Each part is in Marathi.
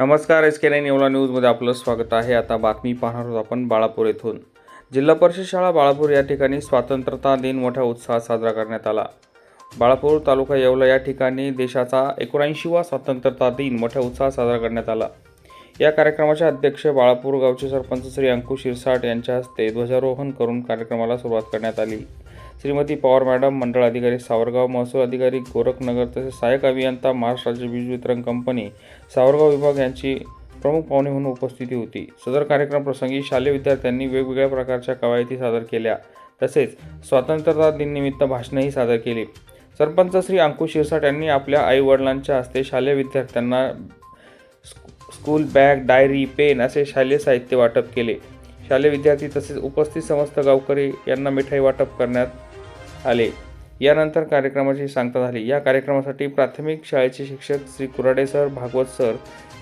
नमस्कार एस के नाईन येवला न्यूजमध्ये आपलं स्वागत आहे. आता बातमी पाहणार आहोत आपण बाळापूर येथून. जिल्हा परिषद शाळा बाळापूर या ठिकाणी स्वातंत्र्यता दिन मोठ्या उत्साहात साजरा करण्यात आला. बाळापूर तालुका येवला या ठिकाणी देशाचा एकोणऐंशीवा स्वातंत्र्यता दिन मोठ्या उत्साहात साजरा करण्यात आला. या कार्यक्रमाचे अध्यक्ष बाळापूर गावचे सरपंच श्री अंकुश शिरसाट यांच्या हस्ते ध्वजारोहण करून कार्यक्रमाला सुरुवात करण्यात आली. श्रीमती पवार मॅडम मंडळ अधिकारी सावरगाव महसूल अधिकारी गोरखनगर तसेच सहाय्यक अभियंता महाराष्ट्र राज्य वीज वितरण कंपनी सावरगाव विभाग यांची प्रमुख पाहुणे म्हणून उपस्थिती होती. सदर कार्यक्रम प्रसंगी शालेय विद्यार्थ्यांनी वेगवेगळ्या प्रकारच्या कवायती सादर केल्या. तसेच स्वातंत्र्यता दिननिमित्त भाषणंही सादर केली. सरपंच श्री अंकुश शिरसाट यांनी आपल्या आईवडिलांच्या हस्ते शालेय विद्यार्थ्यांना स्कू- स्कूल बॅग डायरी पेन असे शालेय साहित्य वाटप केले. शालेय विद्यार्थी तसेच उपस्थित समस्त गावकरी यांना मिठाई वाटप करण्यात आले. यानंतर कार्यक्रमाची सांगता झाली. या कार्यक्रमासाठी प्राथमिक शाळेचे शिक्षक श्री कुराडे सर भागवत सर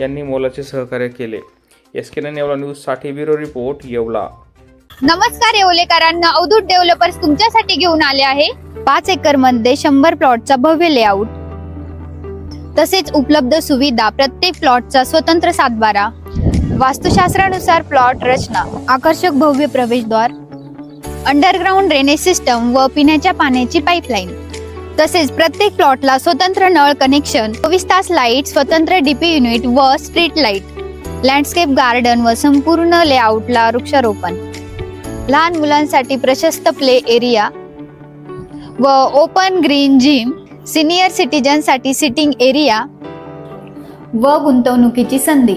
यांनी मोलाचे सहकार्य केले. एस के येवला न्यूजसाठी ब्युरो रिपोर्ट येवला. नमस्कार येवलेकरांना अवधूत डेव्हलपर्स तुमच्यासाठी घेऊन आले आहे. पाच एकरमध्ये शंभर प्लॉटचा भव्य लेआउट. तसेच उपलब्ध सुविधा प्रत्येक प्लॉटचा स्वतंत्र सातबारा. वास्तुशास्त्रानुसार प्लॉट रचना आकर्षक भव्य प्रवेशद्वार अंडरग्राउंड ड्रेनेज सिस्टम व पिण्याच्या पाण्याची पाईपलाईन. तसेच प्रत्येक प्लॉटला स्वतंत्र नळ कनेक्शन चोवीस तास लाइट स्वतंत्र डीपी युनिट व स्ट्रीट लाइट लँडस्केप गार्डन व संपूर्ण लेआउटला वृक्षारोपण. लहान मुलांसाठी प्रशस्त प्ले एरिया व ओपन ग्रीन जिम सिनियर सिटीजनसाठी सिटिंग एरिया व गुंतवणुकीची संधी.